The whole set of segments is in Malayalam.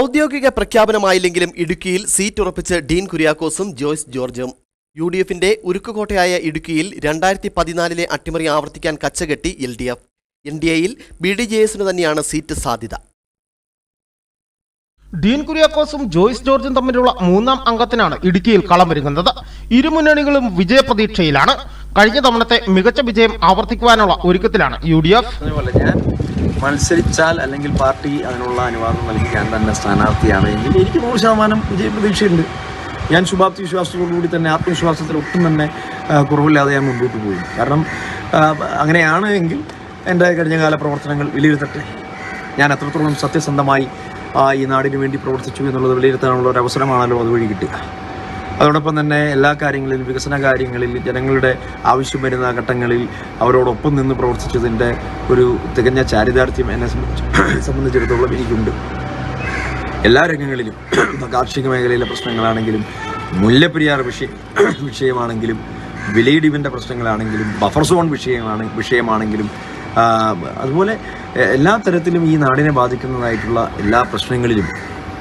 ഔദ്യോഗിക പ്രഖ്യാപനമായില്ലെങ്കിലും ഇടുക്കിയിൽ സീറ്റ് ഉറപ്പിച്ച് ഡീൻ കുര്യാക്കോസും ജോയ്സ് ജോർജും. യു ഡി എഫിന്റെ ഉരുക്കുകോട്ടയായ ഇടുക്കിയിൽ രണ്ടായിരത്തി പതിനാലിലെ അട്ടിമറി ആവർത്തിക്കാൻ കച്ചകെട്ടി L D F N D എയിൽ ബി ഡി ജെ എസിന് തന്നെയാണ് സീറ്റ് സാധ്യത. ഡീൻ കുര്യാക്കോസും ജോയ്സ് ജോർജും തമ്മിലുള്ള മൂന്നാം അംഗത്തിനാണ് ഇടുക്കിയിൽ കളമൊരുങ്ങുന്നത് ഇരുമുന്നണികളും വിജയപ്രതീക്ഷയിലാണ് കഴിഞ്ഞ തവണത്തെ മികച്ച വിജയം ആവർത്തിക്കുവാനുള്ള ഒരുക്കത്തിലാണ് യു ഡി എഫ്. മത്സരിച്ചാൽ അല്ലെങ്കിൽ പാർട്ടി അതിനുള്ള അനുവാദം നൽകി ഞാൻ തന്നെ സ്ഥാനാർത്ഥിയാണ് എങ്കിൽ എനിക്ക് നൂറ് ശതമാനം വിജയപ്രതീക്ഷയുണ്ട്. ഞാൻ ശുഭാപ്തി വിശ്വാസത്തോടുകൂടി തന്നെ ആത്മവിശ്വാസത്തിൽ ഒട്ടും തന്നെ കുറവില്ലാതെ ഞാൻ മുമ്പോട്ട് പോയി കാരണം അങ്ങനെയാണ് എങ്കിൽ എന്റെ കഴിഞ്ഞകാല പ്രവർത്തനങ്ങൾ വിലയിരുത്തട്ടെ. ഞാൻ എത്രത്തോളം സത്യസന്ധമായി ഈ നാടിന് വേണ്ടി പ്രവർത്തിച്ചു എന്നുള്ളത് വിലയിരുത്താനുള്ള ഒരു അവസരമാണല്ലോ അതുവഴി കിട്ടുക. അതോടൊപ്പം തന്നെ എല്ലാ കാര്യങ്ങളിലും വികസന കാര്യങ്ങളിൽ ജനങ്ങളുടെ ആവശ്യം വരുന്ന ഘട്ടങ്ങളിൽ അവരോടൊപ്പം നിന്ന് പ്രവർത്തിച്ചതിന്റെ ഒരു തികഞ്ഞ ചാരിതാർത്ഥ്യം എന്നെ സംബന്ധിച്ച് സംബന്ധിച്ചിടത്തോളം എനിക്കുണ്ട്. എല്ലാ രംഗങ്ങളിലും കാർഷിക മേഖലയിലെ പ്രശ്നങ്ങളാണെങ്കിലും മുല്ലപ്പെരിയാർ വിഷയ വിഷയമാണെങ്കിലും വിലയിടിവിന്റെ പ്രശ്നങ്ങളാണെങ്കിലും ബഫർ സോൺ വിഷയമാണ് വിഷയമാണെങ്കിലും അതുപോലെ എല്ലാ തരത്തിലും ഈ നാടിനെ ബാധിക്കുന്നതായിട്ടുള്ള എല്ലാ പ്രശ്നങ്ങളിലും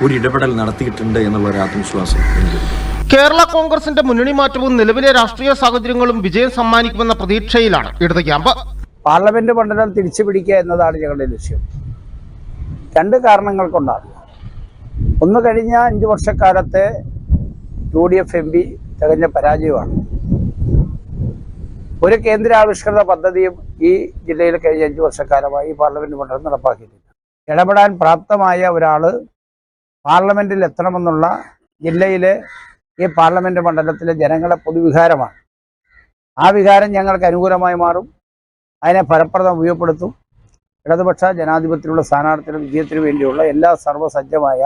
ഒരു ഇടപെടൽ നടത്തിയിട്ടുണ്ട് എന്നുള്ള ഒരു ആത്മവിശ്വാസം എനിക്കുണ്ട്. കേരള കോൺഗ്രസിന്റെ മുന്നണി മാറ്റവും നിലവിലെ രാഷ്ട്രീയ സാഹചര്യങ്ങളും വിജയം സമ്മാനിക്കുമെന്ന പ്രതീക്ഷയിലാണ് ഇടത് ക്യാമ്പ്. പാർലമെന്റ് മണ്ഡലം തിരിച്ചു പിടിക്കുക എന്നതാണ് ഞങ്ങളുടെ ലക്ഷ്യം. രണ്ട് കാരണങ്ങൾ കൊണ്ടാണ്. ഒന്ന് കഴിഞ്ഞ അഞ്ചു വർഷക്കാലത്തെ U D F M P തികഞ്ഞ പരാജയമാണ്. ഒരു കേന്ദ്രാവിഷ്കൃത പദ്ധതിയും ഈ ജില്ലയിൽ കഴിഞ്ഞ അഞ്ചു വർഷക്കാലമായി ഈ പാർലമെന്റ് മണ്ഡലം നടപ്പാക്കിയിട്ടില്ല. ഇടപെടാൻ പ്രാപ്തമായ ഒരാൾ പാർലമെന്റിൽ എത്തണമെന്നുള്ള ജില്ലയിലെ ഈ പാർലമെന്റ് മണ്ഡലത്തിലെ ജനങ്ങളുടെ പൊതുവികാരമാണ്. ആ വികാരം ഞങ്ങൾക്ക് അനുകൂലമായി മാറും. അതിനെ ഫലപ്രദം ഉപയോഗപ്പെടുത്തും. ഇടതുപക്ഷ ജനാധിപത്യത്തിലുള്ള സ്ഥാനാർത്ഥിയുടെ വിജയത്തിന് വേണ്ടിയുള്ള എല്ലാ സർവസജ്ജമായ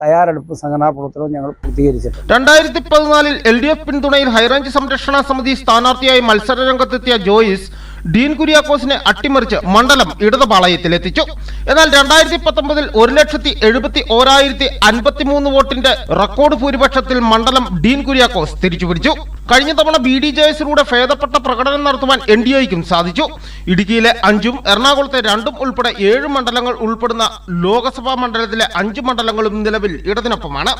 തയ്യാറെടുപ്പ് സംഘടനാ പ്രവർത്തനവും ഞങ്ങൾ പൂർത്തീകരിച്ചിട്ടുണ്ട്. രണ്ടായിരത്തി പതിനാലിൽ എൽ ഡി എഫ് പിന്തുണയിൽ ഹൈറേഞ്ച് സംരക്ഷണ സമിതി സ്ഥാനാർത്ഥിയായി മത്സര രംഗത്തെത്തിയ ജോയിസ് ഡീൻ കുര്യാക്കോസിനെ അട്ടിമറിച്ച് മണ്ഡലം ഇടതുപാളയത്തിലെത്തിച്ചു. എന്നാൽ രണ്ടായിരത്തി പത്തൊമ്പതിൽ ഒരു ലക്ഷത്തി എഴുപത്തി ഓരായിരത്തി അൻപത്തി മൂന്ന് വോട്ടിന്റെ റെക്കോർഡ് ഭൂരിപക്ഷത്തിൽ മണ്ഡലം ഡീൻ കുര്യാക്കോസ് തിരിച്ചുപിടിച്ചു. കഴിഞ്ഞ തവണ ബി ഡി ജെ എസിലൂടെ ഭേദപ്പെട്ട പ്രകടനം നടത്തുവാൻ എൻ ഡി എക്കും സാധിച്ചു. ഇടുക്കിയിലെ അഞ്ചും എറണാകുളത്തെ രണ്ടും ഉൾപ്പെടെ ഏഴ് മണ്ഡലങ്ങൾ ഉൾപ്പെടുന്ന ലോക്സഭാ മണ്ഡലത്തിലെ അഞ്ച് മണ്ഡലങ്ങളും നിലവിൽ ഇടതിനൊപ്പമാണ്.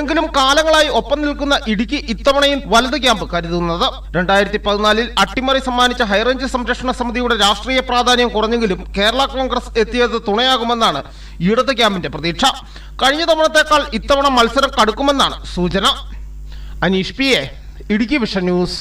എങ്കിലും കാലങ്ങളായി ഒപ്പം നിൽക്കുന്ന ഇടുക്കി ഇത്തവണയും വലത് ക്യാമ്പ് കരുതുന്നത്. രണ്ടായിരത്തി പതിനാലിൽ അട്ടിമറി സമ്മാനിച്ച ഹൈറേഞ്ച് സംരക്ഷണ സമിതിയുടെ രാഷ്ട്രീയ പ്രാധാന്യം കുറഞ്ഞെങ്കിലും കേരള കോൺഗ്രസ് എത്തിയത് തുണയാകുമെന്നാണ് ഇടത് ക്യാമ്പിന്റെ പ്രതീക്ഷ. കഴിഞ്ഞ തവണത്തേക്കാൾ ഇത്തവണ മത്സരം കടുക്കുമെന്നാണ് സൂചന. Aneesh P A Idukki vision news